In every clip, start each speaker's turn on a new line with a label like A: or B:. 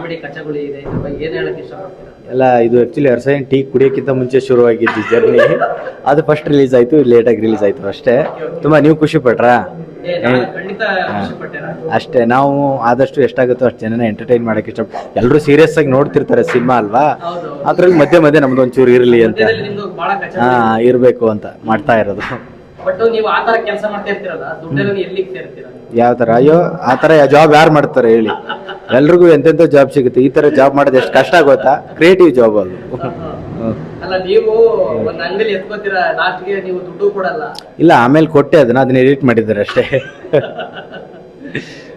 A: Comedy ಕಚಗುಳಿ ಇದೆ ಇದ್ರ ಬಗ್ಗೆ ಏನ್ ಹೇಳಕ್ ಇಷ್ಟಪಡ್ತೀರಾ?
B: ಎಲ್ಲ ಇದು ಆ್ಯಕ್ಚುಲಿ ಅರ್ಸೈನ್ ಟೀ ಕುಡಿಯೋಕ್ಕಿಂತ ಮುಂಚೆ ಶುರುವಾಗಿದ್ದು ಜರ್ನಿ ಅದು ಫಸ್ಟ್ ರಿಲೀಸ್ ಆಯಿತು ಲೇಟಾಗಿ ರಿಲೀಸ್ ಆಯಿತು ಅಷ್ಟೇ. ತುಂಬ ನೀವು ಖುಷಿ ಪಟ್ರಾ?
A: ಏ ನಾನು ಖಂಡಿತ ಖುಷಿ ಪಟ್ಟೆನಾ
B: ಅಷ್ಟೇ ನಾವು ಆದಷ್ಟು ಎಷ್ಟಾಗುತ್ತೋ ಅಷ್ಟು ಜನನ ಎಂಟರ್ಟೈನ್ ಮಾಡೋಕೆ ಇಷ್ಟ ಎಲ್ಲರೂ ಸೀರಿಯಸ್ ಆಗಿ ನೋಡ್ತಿರ್ತಾರೆ ಸಿನಿಮಾ ಅಲ್ವಾ? ಅದ್ರಲ್ಲಿ ಮಧ್ಯೆ ಮಧ್ಯೆ ನಮ್ದು ಒಂಚೂರು ಇರಲಿ ಅಂತ.
A: ಮಧ್ಯದಲ್ಲಿ ನಿಮ್ದು ಬಹಳ ಕಚಗುಳಿ
B: ಹಾಂ ಇರಬೇಕು ಅಂತ ಮಾಡ್ತಾ ಇರೋದು.
A: ಬಟ್ ನೀವು ಆ ತರ ಕೆಲಸ ಮಾಡ್ತಾ ಇರ್ತೀರಲ್ಲ ದುಡ್ಡೆಲ್ಲ ಎಲ್ಲಿ ಸೇರ್ತೀರಾ?
B: ಯಾವ ತರ? ಅಯ್ಯೋ ಆ ತರ ಜಾಬ್ ಯಾರು ಮಾಡ್ತಾರೆ ಹೇಳಿ. ಎಲ್ರಿಗೂ ಎಂತೆಂಥ ಜಾಬ್ ಸಿಗುತ್ತೆ. ಈ ತರ ಜಾಬ್ ಮಾಡೋದು ಎಷ್ಟು ಕಷ್ಟ ಗೊತ್ತಾ? ಕ್ರಿಯೇಟಿವ್ ಜಾಬ್ ಅದು.
A: ಅಲ್ಲ ನೀವು ಒಂದ್ ಅಂಗಡಿ ಎತ್ಕೋತೀರಾ ಲಾಸ್ಟ್ಗೆ ನೀವು ದುಡ್ಡು ಕೊಡಲ್ಲ.
B: ಇಲ್ಲ ಆಮೇಲೆ ಕೊಟ್ಟೆ ಅದನ್ನ ಅದನ್ನ ಎಡಿಟ್ ಮಾಡಿದ್ದಾರೆ ಅಷ್ಟೇ.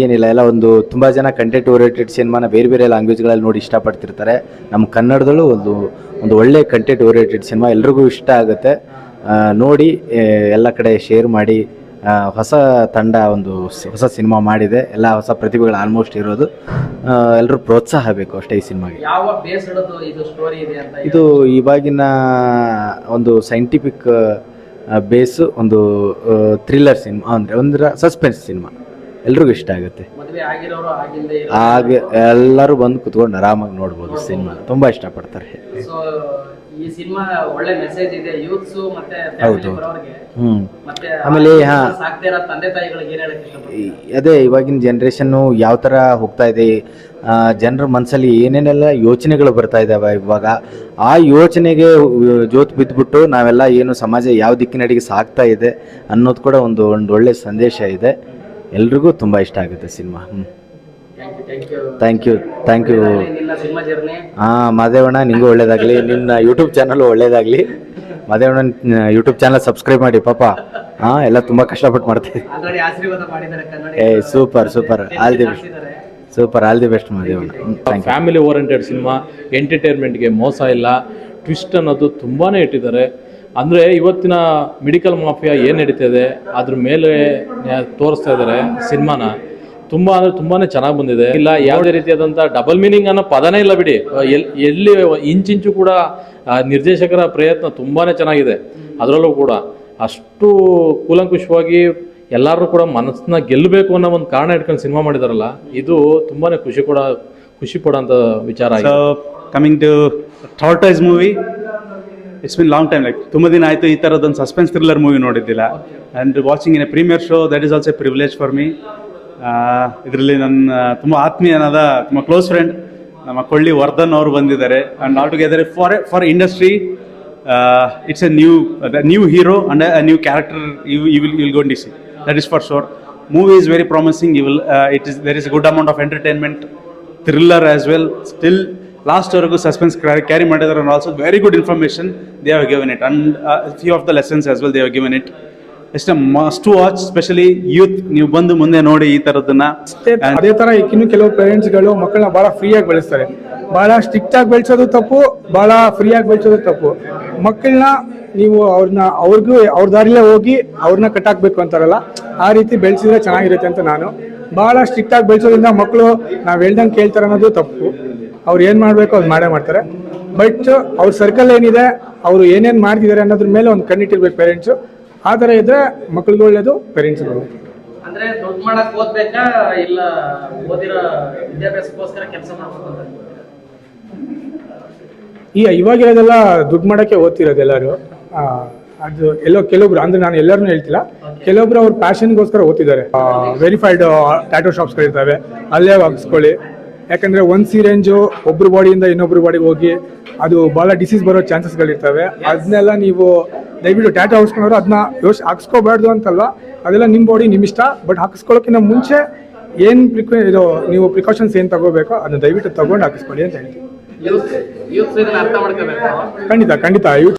B: ಏನಿಲ್ಲ ಎಲ್ಲ ಒಂದು ತುಂಬ ಜನ ಕಂಟೆಂಟ್ ಓರಿಯೆಂಟೆಡ್ ಸಿನಿಮಾನ ಬೇರೆ ಬೇರೆ ಲ್ಯಾಂಗ್ವೇಜ್ಗಳಲ್ಲಿ ನೋಡಿ ಇಷ್ಟಪಡ್ತಿರ್ತಾರೆ. ನಮ್ಮ ಕನ್ನಡದಲ್ಲೂ ಒಂದು ಒಂದು ಒಳ್ಳೆ ಕಂಟೆಂಟ್ ಓರಿಯೆಂಟೆಡ್ ಸಿನಿಮಾ ಎಲ್ರಿಗೂ ಇಷ್ಟ ಆಗುತ್ತೆ. ನೋಡಿ ಎಲ್ಲ ಕಡೆ ಶೇರ್ ಮಾಡಿ ಹೊಸ ತಂಡ ಒಂದು ಹೊಸ ಸಿನಿಮಾ ಮಾಡಿದೆ. ಎಲ್ಲ ಹೊಸ ಪ್ರತಿಭೆಗಳು ಆಲ್ಮೋಸ್ಟ್ ಇರೋದು. ಎಲ್ಲರೂ ಪ್ರೋತ್ಸಾಹ ಬೇಕು ಅಷ್ಟೇ ಈ ಸಿನಿಮಾಗೆ
A: ಇದು
B: ಇವಾಗಿನ ಒಂದು ಸೈಂಟಿಫಿಕ್ ಬೇಸು ಒಂದು ಥ್ರಿಲ್ಲರ್ ಸಿನಿಮಾ ಅಂದರೆ ಒಂದರ ಸಸ್ಪೆನ್ಸ್ ಸಿನಿಮಾ ಎಲ್ರಿಗೂ ಇಷ್ಟ ಆಗುತ್ತೆ. ಆಗ ಎಲ್ಲರೂ ಬಂದು ಕುತ್ಕೊಂಡು ಆರಾಮಾಗಿ ನೋಡ್ಬೋದು ಸಿನಿಮಾ. ತುಂಬ ಇಷ್ಟಪಡ್ತಾರೆ.
A: ಸೊ ಈ ಸಿನಿಮಾ ಒಳ್ಳೆ ಮೆಸೇಜ್ ಇದೆ. ಯೂತ್ಸ್ ಮತ್ತೆ
B: ಹೌದು.
A: ಹ್ಮ್.
B: ಹ್ಞೂ ಆಮೇಲೆ ಹಾ. ಅದೇ ಇವಾಗಿನ ಜನ್ರೇಷನ್ನು ಯಾವ ಥರ ಹೋಗ್ತಾ ಇದೆ ಜನರ ಮನಸ್ಸಲ್ಲಿ ಏನೇನೆಲ್ಲ ಯೋಚನೆಗಳು ಬರ್ತಾ ಇದ್ದಾವೆ ಇವಾಗ. ಆ ಯೋಚನೆಗೆ ಜೋತ್ ಬಿದ್ದುಬಿಟ್ಟು ನಾವೆಲ್ಲ ಏನು ಸಮಾಜ ಯಾವ ದಿಕ್ಕಿನಡೆಗೆ ಸಾಗ್ತಾ ಇದೆ ಅನ್ನೋದು ಕೂಡ ಒಂದು ಒಂದು ಒಳ್ಳೆ ಸಂದೇಶ ಇದೆ. ಎಲ್ರಿಗೂ ತುಂಬ ಇಷ್ಟ ಆಗುತ್ತೆ ಸಿನಿಮಾ. ಹ್ಞೂ
A: thank you thank you
B: thank you thank you
A: ನಿನ್ನ ಸಿನಿಮಾ ಜರ್ನಿ
B: ಹಾಂ ಮಾದೇವಣ್ಣ ನಿಂಗೂ ಒಳ್ಳೇದಾಗಲಿ. ನಿನ್ನ ಯೂಟ್ಯೂಬ್ ಚಾನಲ್ ಒಳ್ಳೇದಾಗಲಿ. ಮಾದೇವಣ್ಣ ಯೂಟ್ಯೂಬ್ ಚಾನಲ್ ಸಬ್ಸ್ಕ್ರೈಬ್ ಮಾಡಿ ಪಾಪ. ಹಾಂ ಎಲ್ಲ ತುಂಬ ಕಷ್ಟಪಟ್ಟು ಮಾಡ್ತೀವಿ ಏ super super all the best super all the best Madevanna.
C: Family oriented cinema ಎಂಟರ್ಟೈನ್ಮೆಂಟ್ಗೆ ಮೋಸ ಇಲ್ಲ. ಟ್ವಿಸ್ಟ್ ಅನ್ನೋದು ತುಂಬಾ ಇಟ್ಟಿದ್ದಾರೆ. ಅಂದರೆ ಇವತ್ತಿನ ಮೆಡಿಕಲ್ ಮಾಫಿಯಾ ಏನು ಇದೆ ಅದ್ರ ಮೇಲೆ ತೋರಿಸ್ತಾ ಇದ್ದಾರೆ ಸಿನಿಮಾನ. ತುಂಬ ಅಂದರೆ ತುಂಬಾ ಚೆನ್ನಾಗಿ ಬಂದಿದೆ. ಇಲ್ಲ, ಯಾವುದೇ ರೀತಿಯಾದಂಥ ಡಬಲ್ ಮೀನಿಂಗ್ ಅನ್ನೋ ಪದನೇ ಇಲ್ಲ ಬಿಡಿ. ಎಲ್, ಎಲ್ಲಿ ಇಂಚಿಂಚು ಕೂಡ ನಿರ್ದೇಶಕರ ಪ್ರಯತ್ನ ತುಂಬಾ ಚೆನ್ನಾಗಿದೆ. ಅದರಲ್ಲೂ ಕೂಡ ಅಷ್ಟು ಕೂಲಂಕುಷವಾಗಿ ಎಲ್ಲರೂ ಕೂಡ ಮನಸ್ಸನ್ನ ಗೆಲ್ಲಬೇಕು ಅನ್ನೋ ಒಂದು ಕಾರಣ ಇಟ್ಕೊಂಡು ಸಿನಿಮಾ ಮಾಡಿದಾರಲ್ಲ, ಇದು ತುಂಬಾನೇ ಖುಷಿ ಕೊಡ, ಖುಷಿ ಪಡೋಂಥ ವಿಚಾರ
D: coming to thirties movie it's been long time like ತುಂಬ ದಿನ ಆಯಿತು ಈ ಥರದೊಂದು suspense thriller movie ನೋಡಿದ್ದಿಲ್ಲ. And watching in a premiere show that is also a privilege for me ಇದರಲ್ಲಿ ನನ್ನ, ತುಂಬ ಆತ್ಮೀಯನಾದ ತುಂಬ ಕ್ಲೋಸ್ ಫ್ರೆಂಡ್ ನಮ್ಮ ಕೊಳ್ಳಿ ವರ್ಧನ್ ಅವರು ಬಂದಿದ್ದಾರೆ. And all together for for industry it's a new new hero and a new character you you will will gonna that is for sure movie is very promising you will it is there is good amount of entertainment thriller as well still ಲಾಸ್ಟ್ವರೆಗೂ suspense carry ಮಾಡಿದ್ದಾರೆ also very good information they have given it and few of the lessons as well they have given it it's must watch specially youth ನೀವು ಬಂದು ಮುಂದೆ ನೋಡಿ ಈ
E: ತರದನ್ನ. ಅದೇ ತರ ಇನ್ನು ಕೆಲವು ಪೇರೆಂಟ್ಸ್ಗಳು ಮಕ್ಕಳನ್ನ ಬಹಳ ಫ್ರೀಯಾಗಿ ಬೆಳೆಸ್ತಾರೆ. ಬಹಳ ಸ್ಟ್ರಿಕ್ಟ್ ಆಗಿ ಬೆಳೆಸೋದು ತಪ್ಪು, ಬಹಳ ಫ್ರೀಯಾಗಿ ಬೆಳೆಸೋದು ತಪ್ಪು. ಮಕ್ಕಳನ್ನ ನೀವು ಅವ್ರನ್ನ, ಅವ್ರಿಗೂ ಅವ್ರ ದಾರಿಲೇ ಹೋಗಿ ಅವ್ರನ್ನ ಕಟ್ಟಾಕ್ಬೇಕು ಅಂತಾರಲ್ಲ, ಆ ರೀತಿ ಬೆಳೆಸಿದ್ರೆ ಚೆನ್ನಾಗಿರುತ್ತೆ ಅಂತ ನಾನು. ಬಹಳ ಸ್ಟ್ರಿಕ್ಟ್ ಆಗಿ ಬೆಳೆಸೋದ್ರಿಂದ ಮಕ್ಕಳು ನಾವು ಹೇಳ್ದಂಗೆ ಕೇಳ್ತಾರೆ ಅನ್ನೋದು ತಪ್ಪು. ಅವ್ರು ಏನ್ ಮಾಡ್ಬೇಕು ಅದು ಮಾಡೇ ಮಾಡ್ತಾರೆ. ಬಟ್ ಅವ್ರ ಸರ್ಕಲ್ ಏನಿದೆ ಅವರು ಏನೇನ್ ಮಾಡ್ತಿದ್ದಾರೆ ಅನ್ನೋದ್ರ ಮೇಲೆ ಒಂದು ಕಣ್ಣಿಟ್ಟಿರ್ಬೇಕು ಪೇರೆಂಟ್ಸು ಆ ಥರ ಇದ್ರೆ ಮಕ್ಳಿಗೆ ಒಳ್ಳೇದು ಪೇರೆಂಟ್ಸ್ಗೂ ಒಳ್ಳೇದು
A: ಅಂದ್ರೆ ದುಡ್ಡು ಮಾಡಕ್ ಓದ್ಬೇಕಾ ಇಲ್ಲ ಓದಿರೋ ವಿದ್ಯಾಭ್ಯಾಸಕ್ಕೋಸ್ಕರ ಕೆಲಸ ಮಾಡ್ಬೇಕು?
E: ಈ ಇವಾಗಿರೋದೆಲ್ಲ ದುಡ್ಡು ಮಾಡಕ್ಕೆ ಓದ್ತಿರೋದು ಎಲ್ಲರೂ. ಅದು ಎಲ್ಲೋ ಕೆಲವೊಬ್ರು ಅಂದ್ರೆ ನಾನು ಎಲ್ಲರನ್ನೂ ಹೇಳ್ತಿಲ್ಲ. ಕೆಲವೊಬ್ರು ಅವ್ರ ಪ್ಯಾಷನ್ಗೋಸ್ಕರ ಓದ್ತಿದ್ದಾರೆ. ವೆರಿಫೈಡ್ ಟ್ಯಾಟೋ ಶಾಪ್ಸ್ಗಳಿರ್ತವೆ ಅಲ್ಲೇ ಹಾಕ್ಸ್ಕೊಳ್ಳಿ ಯಾಕಂದ್ರೆ ಸೀ ರೇಂಜು ಒಬ್ರು ಬಾಡಿಯಿಂದ ಇನ್ನೊಬ್ರು ಬಾಡಿಗೆ ಹೋಗಿ ಅದು ಬಹಳ ಡಿಸೀಸ್ ಬರೋ ಚಾನ್ಸಸ್ಗಳಿರ್ತವೆ. ಅದನ್ನೆಲ್ಲ ನೀವು ದಯವಿಟ್ಟು ಟ್ಯಾಟೋ ಹಾಕ್ಸ್ಕೊಂಡ್ರು ಅದನ್ನ ಯೋಚ ಹಾಕಿಸ್ಕೋಬಾರ್ದು ಅಂತಲ್ಲ. ಅದೆಲ್ಲ ನಿಮ್ಮ ಬಾಡಿ ನಿಮ್ಮ ಇಷ್ಟ. ಬಟ್ ಹಾಕಿಸ್ಕೊಳ್ಳೋಕ್ಕಿಂತ ಮುಂಚೆ ಏನು ಪ್ರಿಕ್ವೆ ಇದು ನೀವು ಪ್ರಿಕಾಷನ್ಸ್ ಏನು ತಗೋಬೇಕೋ ಅದನ್ನ ದಯವಿಟ್ಟು ತಗೊಂಡು ಹಾಕಿಸ್ಕೊಳ್ಳಿ ಅಂತ ಹೇಳ್ತೀನಿ. ಖಂಡಿತ ಖಂಡಿತ.